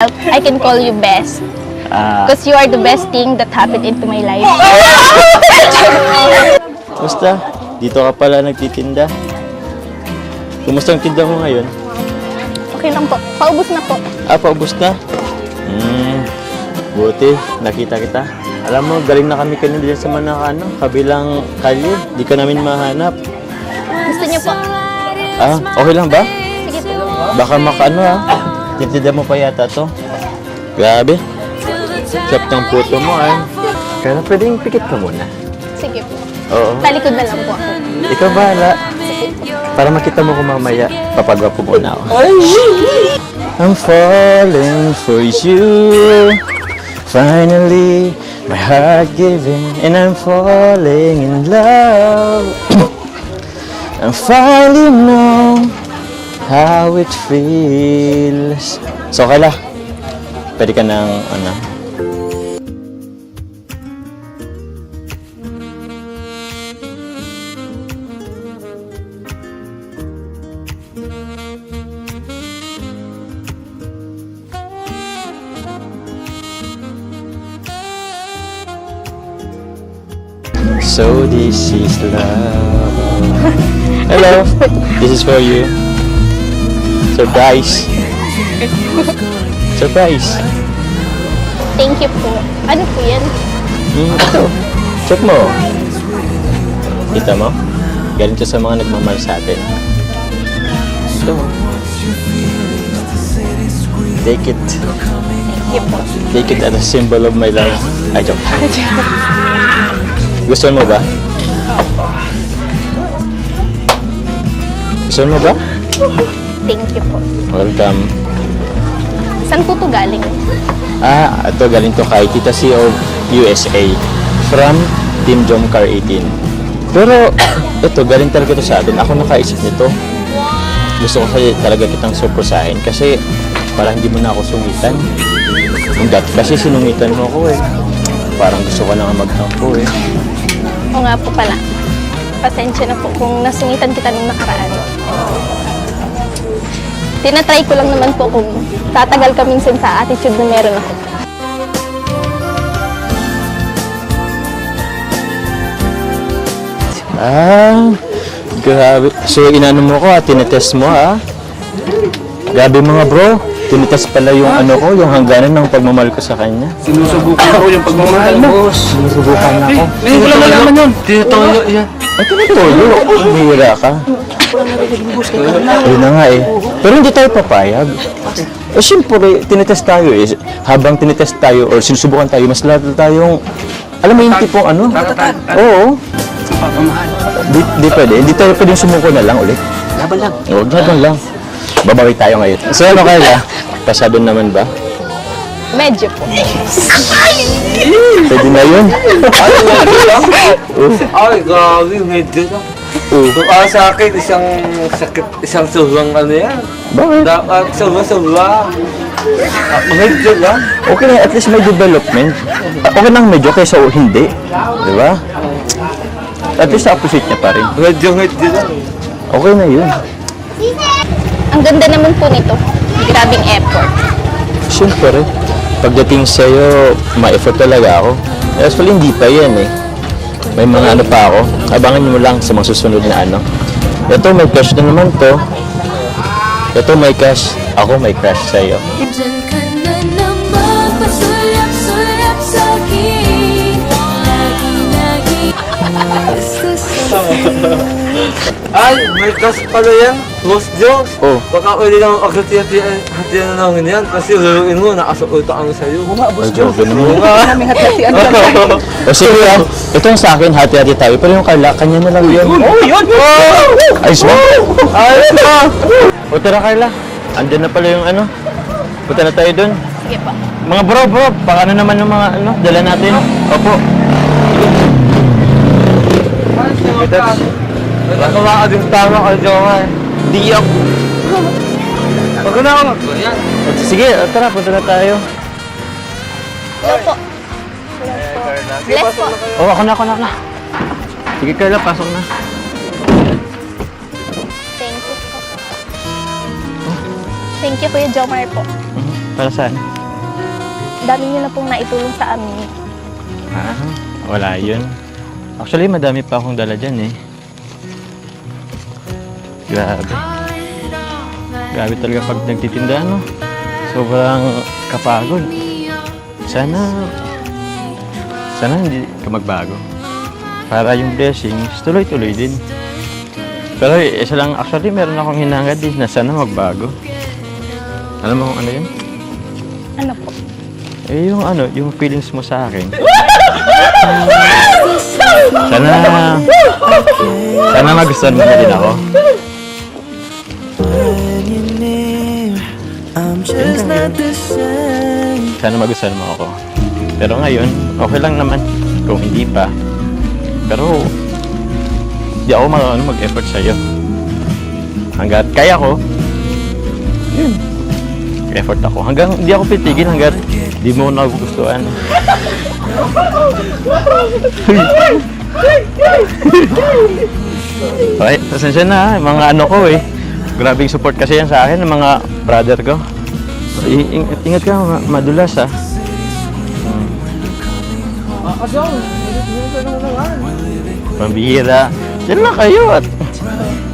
I can call you best. Ah, Because you are the best thing that happened into my life. Basta, dito ka pala nagtitinda. Kumusta ang tinda mo ngayon? Okay lang po. Paubos na po. Ah, paubos na? Hmm, buti, nakita kita. Alam mo, galing na kami kanina dyan sa Manaka, ano, kabilang kalye. Di ka namin mahanap. Gusto niyo po? Ah, okay lang ba? Sige po. Baka makaano ha? Tintinda mo pa yata to. Grabe. Sarap ng puto mo ah. Kaya pwedeng pikit ka muna. Sige po. Oo. Talikod na lang po ako. Ikaw bahala. Para makita mo ko mamaya, papagwapo muna ako. I'm falling for you. Finally, my heart giving, and I'm falling in love. I finally know how it feels. So, Kala, pwede ka ng, ano, So this is love. Hello, this is for you. Surprise. Surprise. Thank you po. Ano po yan? Hmm, ito. Check mo. Kita mo? Galing to sa mga nagmamahal sa atin. Ito. Take it. Thank you po. Take it as a symbol of my love. Ay, joke. Gusto mo ba? Gusto mo ba? Thank you po. Welcome. Saan po to galing? Ah, ito galing to kay Tita C of USA from Team Jomcar 18. Pero ito galing talaga to sa atin. Ako nakaisip nito. Gusto ko kasi talaga kitang surpresahin kasi parang hindi mo na ako sungitan. Yung dati kasi sinungitan mo ako eh. Parang gusto ko na nga magtampo eh. O nga po pala. Pasensya na po kung nasungitan kita nung nakaraan. Tinatry ko lang naman po kung tatagal ka minsan sa attitude na meron ako. Ah, grabe. So, inano mo ko ha, tinetest mo ha. Grabe mga bro, tinetest pala yung ano ko, yung hangganan ng pagmamahal ko sa kanya. Sinusubukan ko yung pagmamahal mo. Sinusubukan ako. Ngayon ko lang nalaman yun. Tinatoyo yan. Ay, tinutulo. Bihira ka. Yun na nga eh. Pero hindi tayo papayag. Eh, siyempre, tinetest tayo eh. Habang tinetest tayo or sinusubukan tayo, mas lalo tayong, alam mo yung tipong ano? Tatatag. Oo. Pagmamahal. Di, di pwede. Hindi tayo pwedeng sumuko na lang ulit. Laban lang. Huwag laban lang. Babawi tayo ngayon. So ano kaya? Pasado naman ba? Medyo po. Pwede na yun. Ay, grabe. Medyo lang. Oo. Kung ah, sa akin, isang sakit, isang sobrang ano yan. Bakit? Dapat sobrang. Ah, medyo lang. Okay na, at least may development. Okay lang medyo kaysa hindi. Di ba? At least appreciate niya pa rin. Medyo medyo lang. Okay na yun. Ang ganda naman po nito. Grabing effort. Siyempre, pagdating sa'yo, ma-effort talaga ako. Actually, hindi pa yan eh. May mga ano pa ako. Abangan mo lang sa mga susunod na ano. Ito, may crush na naman to. Ito, may crush. Ako, may crush sa'yo. Diyan ka na naman pasulap-sulap sa'kin Lagi-lagi gusto sa'yo Ay, may kas pala yan. Boss Joe. Oh. Baka pwede lang hati-hatian hatian na lang yan. Kasi luluin mo, nakasuot ang sa'yo. Ay, grabe naman. Oo. O sige, ah. ito yung sa akin, hati-hati tayo. Pero yung Carla, kanya na lang yun. Oh, yun! Ay, swan! Ay, ah. O tara, Carla. Andyan na pala yung ano. Punta na tayo dun. Sige po. Mga bro, bro, baka ano naman yung mga ano, dala natin. Opo. Nagawa ka din tama ka, Jowa. Di ako. Pag na ako. Sige, tara, punta na tayo. Hello po. Bless po. Oh, ako na, ako na, ako na. Sige, Carla, pasok na. Thank you po. Thank you, Kuya Jomar po. Para saan? Dami niyo na pong naitulong sa amin. Ah, wala yun. Actually, madami pa akong dala dyan eh. Grabe. Grabe talaga pag nagtitinda, no? Sobrang kapagod. Sana, sana hindi ka magbago. Para yung blessings, tuloy-tuloy din. Pero eh, isa lang, actually, meron akong hinangad din na sana magbago. Alam mo kung ano yun? Ano po? Eh, yung ano, yung feelings mo sa akin. Sana, sana magustuhan mo na din ako. Sana magustuhan mo ako. Pero ngayon, okay lang naman. Kung hindi pa. Pero, di ako mag, ano, mag-effort sa'yo. Hanggat kaya ko, yun. Effort ako. Hanggang hindi ako pitigil hanggat di mo nagugustuhan. okay, pasensya na. Mga ano ko eh. Grabing support kasi yan sa akin ng mga brother ko. I- ing- ingat ka, ma- madulas ha. Hmm. Pambihira. Diyan lang kayo at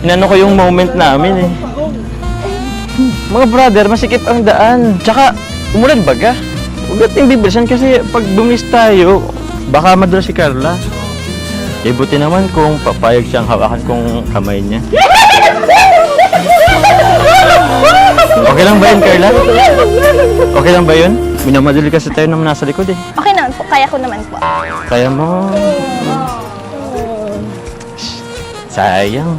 inano ko yung moment namin eh. Mga brother, masikip ang daan. Tsaka, umulan baga. Huwag natin bibilisan kasi pag bumis tayo, baka madulas si Carla. Eh, buti naman kung papayag siyang hawakan kong kamay niya. Okay lang ba yun, Carla? Okay lang ba yun? Minamadali kasi tayo naman nasa likod eh. Okay naman po. Kaya ko naman po. Kaya mo. Sayang.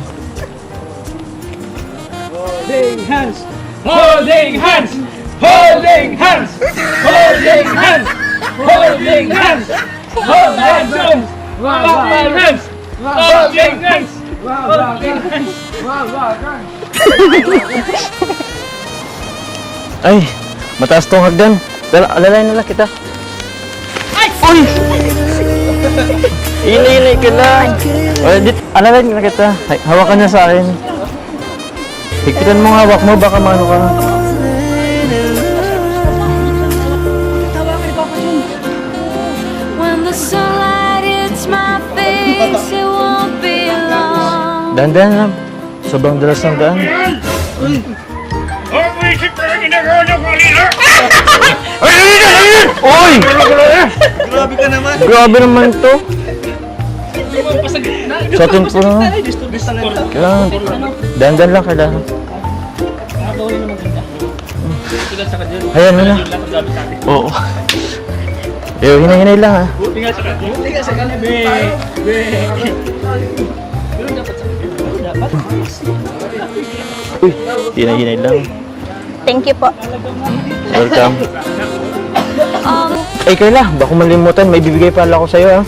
Holding hands! Holding hands! Holding hands! Holding hands! Holding hands! Holding hands! Holding hands! Holding hands! Holding hands! Ay, mataas tong hagdan. Pero alalayan na lang kita. Ay! Uy! Inay-inay ka lang. O, dit, alalayan na kita. Ay, hawakan niya sa akin. Higpitan mo hawak mo, baka maano ka. When the sunlight hits my face, it ginagawa niyo kanina? Ay, ay, ay, ay! Oy! Grabe ka naman. Grabe naman to. Sa tumpo na. Kailangan. Dandan lang kailangan. Ayan na na. Oo. Eyo, hinay-hinay lang ha. Buti nga sa kanya. Buti nga sa kanya. Be, be. Uy, hinay-hinay lang. Thank you po. Welcome. Um, Ay, Carla, baka malimutan, may bibigay pala ako sa'yo, ha?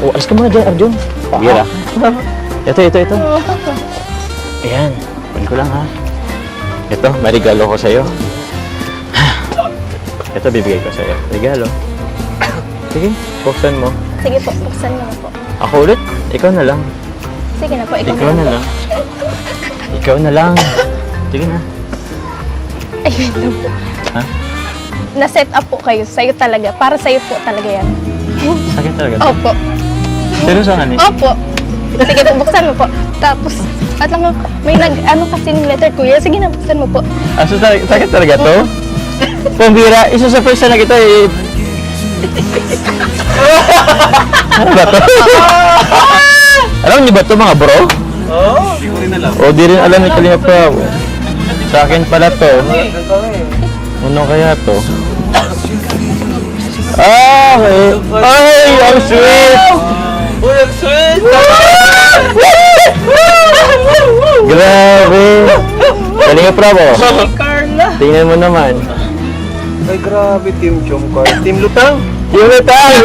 O, alis ka muna dyan, Arjun. Bira. Ito, ito, ito. Ayan, kunin ko lang, ha? Ito, may regalo ko sa'yo. Ito, bibigay ko sa'yo. Regalo. Sige, buksan mo. sige po. Buksan mo na po. Ako ulit? Ikaw na lang. Sige na po. Ikaw, Ikaw na lang. Ikaw na lang. Sige na. Ay, wait lang po. Ha? Na-set up po kayo. Sa'yo talaga. Para sa'yo po talaga yan. Sakit talaga. Opo. Seryoso ka ni? Opo. Sige po, buksan mo po. Tapos, at lang, may nag, ano kasi ng letter kuya. Sige na, buksan mo po. Ah, so sakit, sakit talaga to? Pambira, isa sa first na kita eh. ano ba to? alam niyo ba to mga bro? Oo, di ko rin alam. O, di rin alam ni Kalinga Prab. Sa akin pala to. Ano kaya to? Ah, okay. Ay, ang sweet! Uy, ang sweet! Grabe! Kalinga Prab, oh. Carla! Tingnan mo naman. Ay, grabe, Team Jomcar. Team Lutang! Yung natang!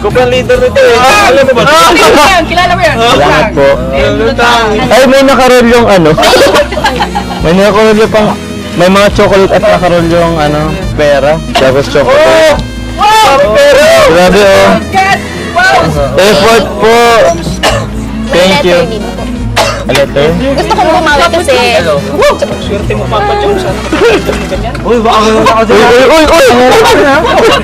Kupang leader nito eh. Alam mo ba? Kilala mo yan! Salamat po. Team Lutang! Ay, may nakarol yung ano. may nakarol yung pang... May mga chocolate at nakarol yung ano, pera. Tapos chocolate. Wow! Pero! Grabe oh. Effort po. Thank you. Letter? Gusto kong bumawi kasi... Swerte mo, Papa Jones. Ka? Uy, baka meron ako Uy, dyan. uy, uy, uy!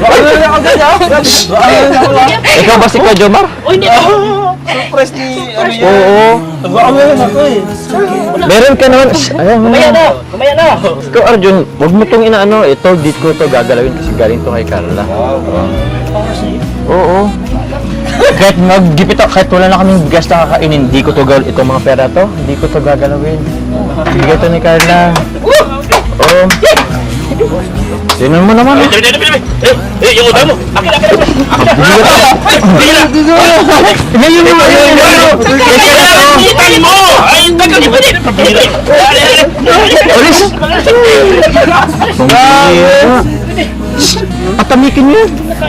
Baka meron ako dyan. Ikaw ba si Kuya Jomar? Uy, hindi. Surprise ni, ano? Oo. Baka meron ako eh. Meron ka naman. Mo. Mamaya na, mamaya na. Ikaw Arjun, huwag mo itong inaano. Ito, dito ko to gagalawin kasi galing to kay Carla. Oo. Kahit maggipit ako, kahit wala na kaming bigas na kakainin, di ko to gal itong mga pera to, di ko to gagalawin. Bigay to ni Carla. Oo. Tingnan mo naman. Eh, eh, yung udan mo. Akin, akin, akin. Ngayon mo, ngayon mo. Itan mo! Ay, tagal niyo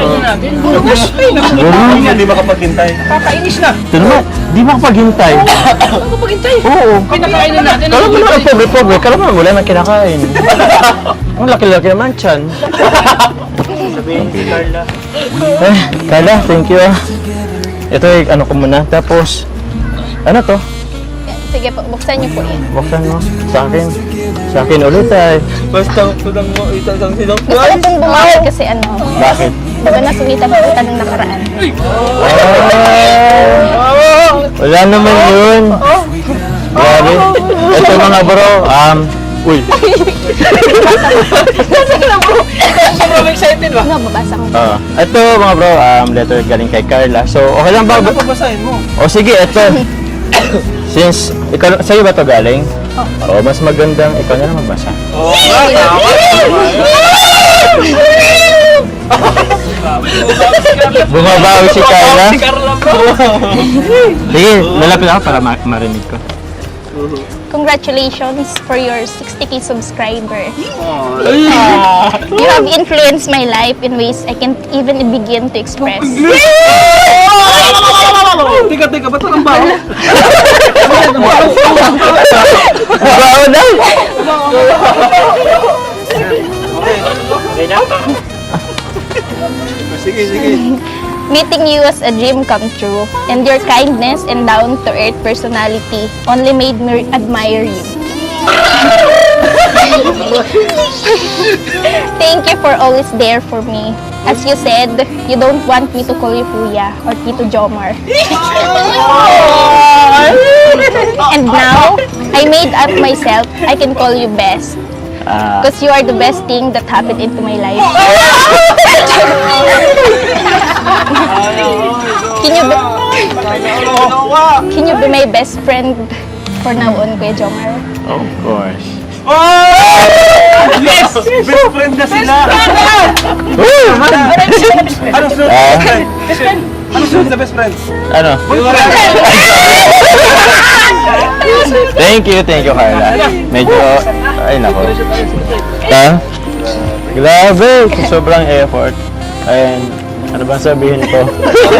pa din. Alis! Pambira. Atamikin mo yan. Hindi makapaghintay. Kakainis na. Ito naman, di makapaghintay. Ano paghintay? Oo. Pinakainin natin. Kala mo naman pobre-pobre, kala mo wala nang kinakain. Ang laki-laki naman tiyan. Sabihin si Carla. Eh, Carla, thank you ah. Ito ano ko muna. Tapos, ano to? Sige po, buksan niyo po yan. Buksan mo. Sa akin. Sa akin ulit ay. Basta kulang mo itasang silang Gusto ko pong bumawi kasi ano, Bakit? Diba po kita ng nakaraan. Ah, wala naman yun. Grabe. Ito mga bro, um, uy. Sobrang excited ba? Ano, babasa ko. Ah, ito mga bro, um, letter galing kay Carla. So, okay lang ba? Ano papasahin mo? O sige, ito. Since, ikaw, sa'yo ba to galing? Oo. mas magandang ikaw na lang magbasa. Oo tama. Bumabawi si Carla. Si Carla bro. Sige, lalapit ako para ma- marinig ko. Congratulations for your 60k subscriber. You have influenced my life in ways I can't even begin to express. Tika, tika, ba't ang baho? Bawa na! Okay na? Sige, sige. Meeting you was a dream come true, and your kindness and down-to-earth personality only made me admire you. Thank you for always there for me. As you said, you don't want me to call you Kuya or Tito Jomar. and now, I made up myself, I can call you best. Ah, Because you are the best thing that happened into my life. can you be, can you be my best friend for now on, Kuya Jomar? of course. Yes! Best friend na sila! Ano sunod Ah. na best friend? Ano sunod na best friend? Ano? Thank you, thank you, Carla. Medyo, ay nako. Ha? Grabe, sobrang effort. And, ano ba sabihin ko?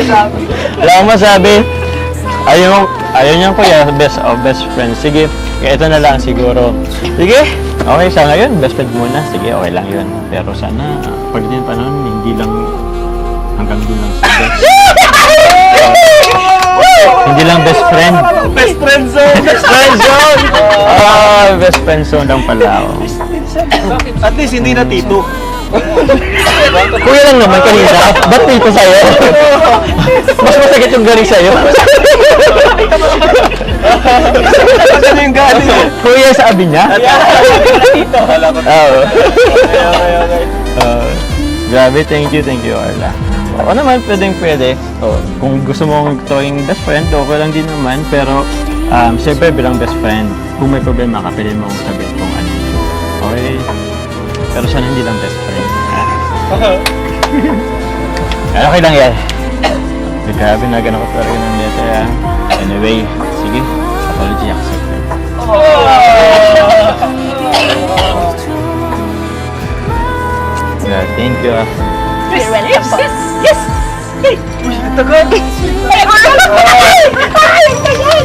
Wala akong masabi. Ayaw, ayaw niya kuya, best of best friend. Sige, kaya ito na lang siguro. Sige, okay sa ngayon, best friend muna. Sige, okay lang yun. Pero sana, pag din pa noon, hindi lang hanggang doon lang sa best. Hindi lang best friend. Best friend zone! Best friend zone! Ah, best friend zone lang pala ako. At least hindi na tito. Kuya lang naman kanina. Ba't dito sa'yo? Mas masakit yung galing sa'yo. Ano yung galing? Kuya sabi niya? Oo. Oo. Grabe, thank you, thank you, Arla. Ako naman, pwedeng pwede. Oh, kung gusto mong tawing best friend, okay lang din naman. Pero, um, siyempre bilang best friend, kung may problema ka, pwede mong sabihin kung ano. Okay? Pero sana hindi lang best friend. Ano okay lang yan. Grabe na ganun ko talaga ng letter ah. Anyway, sige. Apology accepted. Yeah, thank you ah. You're welcome po. Tagal! Ay, ang tagal!